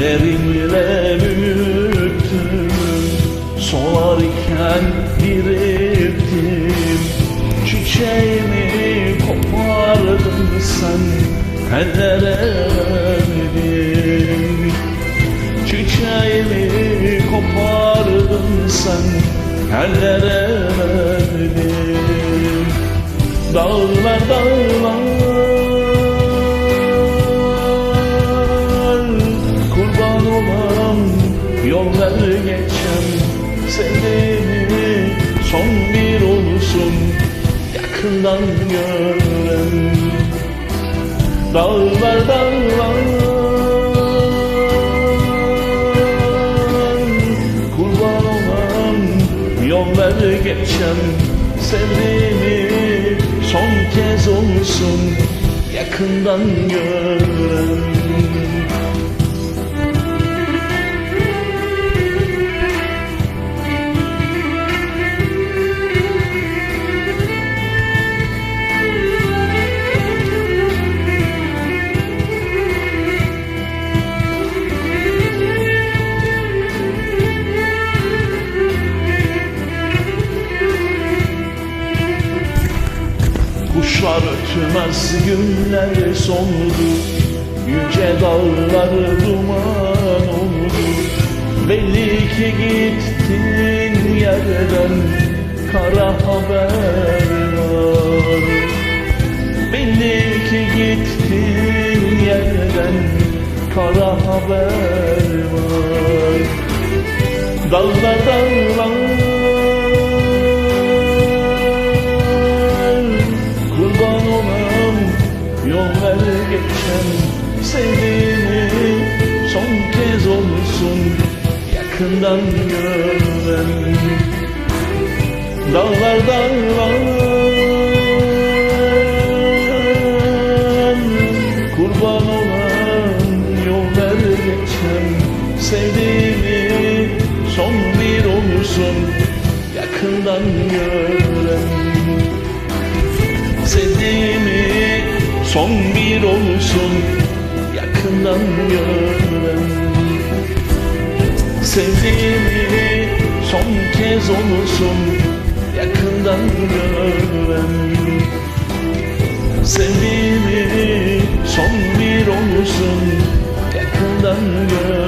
Ellerimle büyüttüm Solarken dirilttim Çiçeğimi kopardın sen Ellere verdin. Çiçeğimi kopardın sen Ellere verdin. Dağlar dağlar Yakından gören Dağlar dağlar Kurban olam yol geçen Sevdiğimi son kez olsun Yakından gören Kuşlar ötmez günler soldu Yüce dağlar duman oldu. Belli ki gittin yerden Kara haber var. Belli ki gittin yerden Kara haber var. Dağlar dağlar Sevdiğimi son kez olsun Yakından gören Dağlar dağlar Kurban olan yol ver geçen. Sevdiğimi son bir olsun Yakından gören Sevdiğimi son bir olsun Yakından gören Sevdiğimi son kez olsun Yakından gören Sevdiğimi son bir olsun Yakından gören